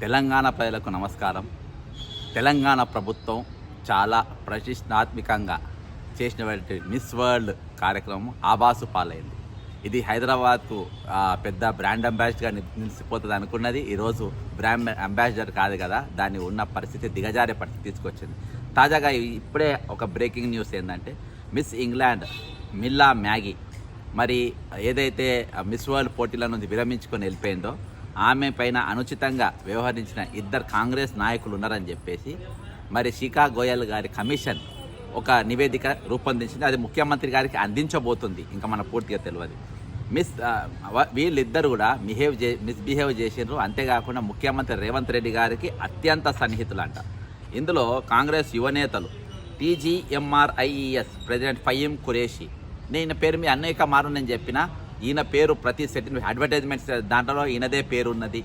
తెలంగాణ ప్రజలకు నమస్కారం. తెలంగాణ ప్రభుత్వం చాలా ప్రతిష్టాత్మకంగా చేసినటువంటి మిస్ వరల్డ్ కార్యక్రమం ఆబాసు పాలైంది. ఇది హైదరాబాద్కు పెద్ద బ్రాండ్ అంబాసిడర్గా ని- నిలిచిపోతుంది అనుకున్నది. ఈరోజు బ్రాండ్ అంబాసిడర్ కాదు కదా దాన్ని ఉన్న పరిస్థితి దిగజారే పరిస్థితి తీసుకొచ్చింది. తాజాగా ఇప్పుడే ఒక బ్రేకింగ్ న్యూస్ ఏంటంటే మిస్ ఇంగ్లాండ్ మిల్లా మ్యాగీ. మరి ఏదైతే మిస్ వరల్డ్ పోటీల నుంచి విరమించుకొని వెళ్ళిపోయిందో ఆమె పైన అనుచితంగా వ్యవహరించిన ఇద్దరు కాంగ్రెస్ నాయకులు ఉన్నారని చెప్పేసి మరి శిఖా గోయల్ గారి కమిషన్ ఒక నివేదిక రూపొందించింది. అది ముఖ్యమంత్రి గారికి అందించబోతుంది. ఇంకా మన పూర్తిగా తెలియదు మిస్ వీళ్ళిద్దరు కూడా బిహేవ్ చే మిస్బిహేవ్ చేసిండ్రు. అంతేకాకుండా ముఖ్యమంత్రి రేవంత్ రెడ్డి గారికి అత్యంత సన్నిహితులంట. ఇందులో కాంగ్రెస్ యువనేతలు టీజీఎంఆర్ఐఈఎస్ ప్రెసిడెంట్ ఫయ్యం ఖురేషి. నేను పేరు మీ అనేక మారు నేను చెప్పిన ఈయన పేరు ప్రతి సెట్ అడ్వర్టైజ్మెంట్స్ దాంట్లో ఈయనదే పేరు ఉన్నది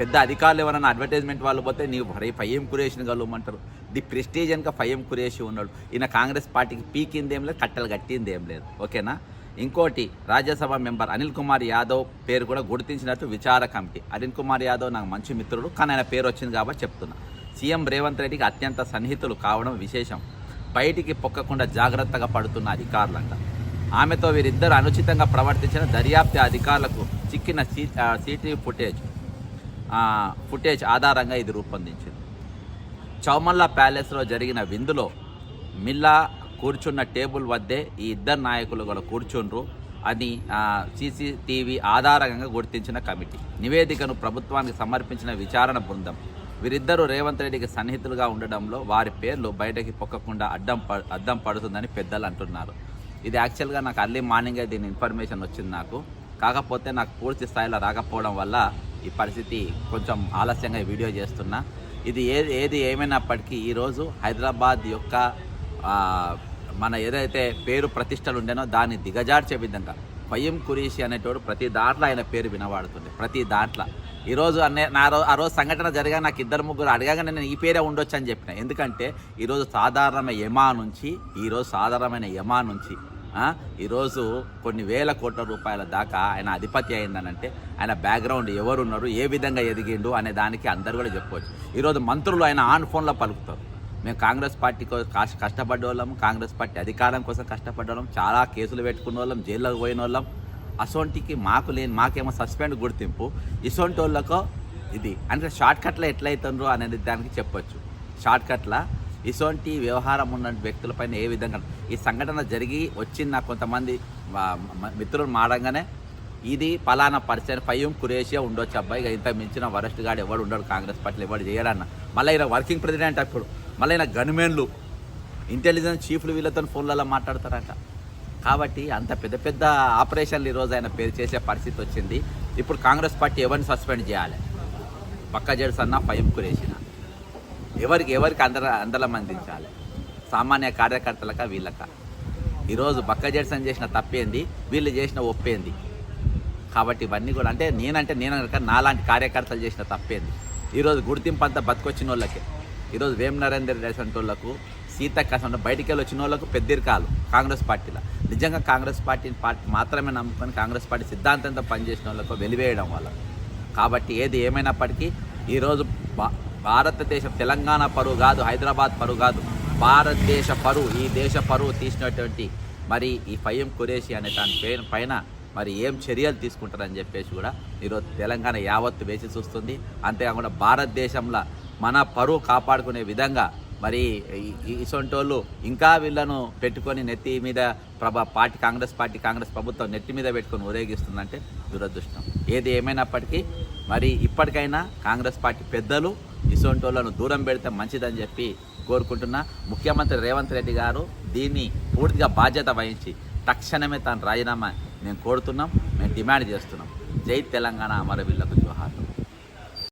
పెద్ద అధికారులు ఎవరైనా అడ్వర్టైజ్మెంట్ వాళ్ళు పోతే నీవు భరే ఫయ్యం కురేషిని కలవమంటారు ది ప్రెస్టీజ్ కనుక ఫయ్యం కురేషి ఉన్నాడు. ఈయన కాంగ్రెస్ పార్టీకి పీకింది ఏం లేదు కట్టలు కట్టింది ఏం లేదు. ఓకేనా? ఇంకోటి రాజ్యసభ మెంబర్ అనిల్ కుమార్ యాదవ్ పేరు కూడా గుర్తించినట్టు విచార కమిటీ. అనిల్ కుమార్ యాదవ్ నాకు మంచి మిత్రుడు కానీ ఆయన పేరు వచ్చింది కాబట్టి చెప్తున్నా. సీఎం రేవంత్ రెడ్డికి అత్యంత సన్నిహితులు కావడం విశేషం. బయటికి పొక్కకుండా జాగ్రత్తగా పడుతున్న అధికారులంట. ఆమెతో వీరిద్దరు అనుచితంగా ప్రవర్తించిన దర్యాప్తు అధికారులకు చిక్కిన సీటీవీ ఫుటేజ్ ఫుటేజ్ ఆధారంగా ఇది రూపొందించింది. చౌమల్లా ప్యాలెస్లో జరిగిన విందులో మిల్లా కూర్చున్న టేబుల్ వద్దే ఈ ఇద్దరు నాయకులు కూడా కూర్చుండ్రు అని సీసీటీవీ ఆధారంగా గుర్తించిన కమిటీ. నివేదికను ప్రభుత్వానికి సమర్పించిన విచారణ బృందం వీరిద్దరూ రేవంత్ రెడ్డికి సన్నిహితులుగా ఉండడంలో వారి పేర్లు బయటకి పొక్కకుండా అడ్డం ప అద్దం పడుతుందని పెద్దలు అంటున్నారు. ఇది యాక్చువల్గా నాకు అర్లీ మార్నింగే దీని ఇన్ఫర్మేషన్ వచ్చింది నాకు. కాకపోతే నాకు పూర్తి స్థాయిలో రాకపోవడం వల్ల ఈ పరిస్థితి కొంచెం ఆలస్యంగా వీడియో చేస్తున్నా. ఇది ఏది ఏది ఏమైనప్పటికీ ఈరోజు హైదరాబాద్ యొక్క మన ఏదైతే పేరు ప్రతిష్టలు ఉండేనో దాన్ని దిగజార్చే విధంగా ఫయ్యం కురీషి అనేటోడు ప్రతి దాంట్లో ఆయన పేరు వినబడుతుంది. ప్రతి దాంట్లో. ఈరోజు అనే నా రోజు ఆ రోజు సంఘటన జరిగా నాకు ఇద్దరు ముగ్గురు అడగగానే నేను ఈ పేరే ఉండొచ్చు అని చెప్పిన. ఎందుకంటే ఈరోజు సాధారణమైన యమా నుంచి ఈరోజు సాధారణమైన యమా నుంచి ఈరోజు కొన్ని వేల కోట్ల రూపాయల దాకా ఆయన అధిపతి అయిందనంటే ఆయన బ్యాక్గ్రౌండ్ ఎవరున్నారు ఏ విధంగా ఎదిగిండు అనే దానికి అందరు కూడా చెప్పుకోవచ్చు ఈరోజు మంత్రులు ఆయన ఆన్ ఫోన్లో పలుకుతారు. మేము కాంగ్రెస్ పార్టీ కోసం కాస్- కష్టపడ్డ వాళ్ళం కాంగ్రెస్ పార్టీ అధికారం కోసం కష్టపడ్డ వాళ్ళం చాలా కేసులు పెట్టుకున్న వాళ్ళం జైల్లోకి పోయిన వాళ్ళం అసొంటికి మాకు లేని మాకేమో సస్పెండ్ గుర్తింపు. ఇసొంటి వాళ్ళకో ఇది. అంటే షార్ట్ కట్లో ఎట్లయితుండ్రు అనేది దానికి చెప్పొచ్చు. షార్ట్ కట్ల ఇసొంటి వ్యవహారం ఉన్న వ్యక్తులపైన ఏ విధంగా ఈ సంఘటన జరిగి వచ్చిన కొంతమంది మిత్రులు మాడంగానే ఇది పలానా పర్సన్ ఫయ్యం కురేషియా ఉండొచ్చు అబ్బాయి. ఇంత మించిన వరస్ట్ గాడు ఎవడు ఉండడు కాంగ్రెస్ పార్టీలో ఎవడు చేయడన్న. మళ్ళీ ఈయన వర్కింగ్ ప్రెసిడెంట్ అప్పుడు. మళ్ళీ ఈయన గన్మెన్లు ఇంటెలిజెన్స్ చీఫ్లు వీళ్ళతో ఫోన్లలో మాట్లాడతారంట. కాబట్టి అంత పెద్ద పెద్ద ఆపరేషన్లు ఈరోజు ఆయన పేరు చేసే పరిస్థితి వచ్చింది. ఇప్పుడు కాంగ్రెస్ పార్టీ ఎవరిని సస్పెండ్ చేయాలి? పక్క జడ్స్ అన్న ఫైమ్ కురేసిన ఎవరికి ఎవరికి అందర అందలం అందించాలి? సామాన్య కార్యకర్తలక వీళ్ళక? ఈరోజు బక్క జడ్సన్ చేసిన తప్పేంది వీళ్ళు చేసిన ఒప్పేంది? కాబట్టి ఇవన్నీ కూడా అంటే నేనంటే నేను కనుక నాలాంటి కార్యకర్తలు చేసిన తప్పేంది. ఈరోజు గుర్తింపు అంతా బతికొచ్చిన వాళ్ళకే ఈరోజు వేం నరేందర్ రెడ్డి అటువంటి వాళ్ళకు సీతక్క అసలు బయటికి వెళ్ళి వచ్చిన వాళ్ళకు పెద్దరికాలు కాంగ్రెస్ పార్టీలో. నిజంగా కాంగ్రెస్ పార్టీని పార్టీ మాత్రమే నమ్ముకొని కాంగ్రెస్ పార్టీ సిద్ధాంతంతో పనిచేసిన వాళ్ళకు వెలివేయడం వల్ల. కాబట్టి ఏది ఏమైనప్పటికీ ఈరోజు భారతదేశం తెలంగాణ పరువు కాదు హైదరాబాద్ పరువు కాదు. భారతదేశ పరువు ఈ దేశ పరువు తీసినటువంటి మరి ఈ ఫయం కురేషి అనే దాని పేరు పైన మరి ఏం చర్యలు తీసుకుంటారని చెప్పేసి కూడా ఈరోజు తెలంగాణ యావత్తు వేసి చూస్తుంది. అంతేకాకుండా భారతదేశంలో మన పరువు కాపాడుకునే విధంగా మరి ఈ- ఇంకా వీళ్ళను పెట్టుకొని నెత్తి మీద ప్రభా పార్టీ కాంగ్రెస్ పార్టీ కాంగ్రెస్ ప్రభుత్వం నెత్తి మీద పెట్టుకొని ఊరేగిస్తుందంటే దురదృష్టం. ఏది ఏమైనప్పటికీ మరి ఇప్పటికైనా కాంగ్రెస్ పార్టీ పెద్దలు ఇసొంటి దూరం పెడితే మంచిదని చెప్పి కోరుకుంటున్నా ముఖ్యమంత్రి రేవంత్ రెడ్డి గారు దీన్ని పూర్తిగా బాధ్యత వహించి తక్షణమే తాను రాజీనామా మేము కోరుతున్నాం మేము డిమాండ్ చేస్తున్నాం. జై తెలంగాణ అమరవీళ్ళకు జోహార్లు.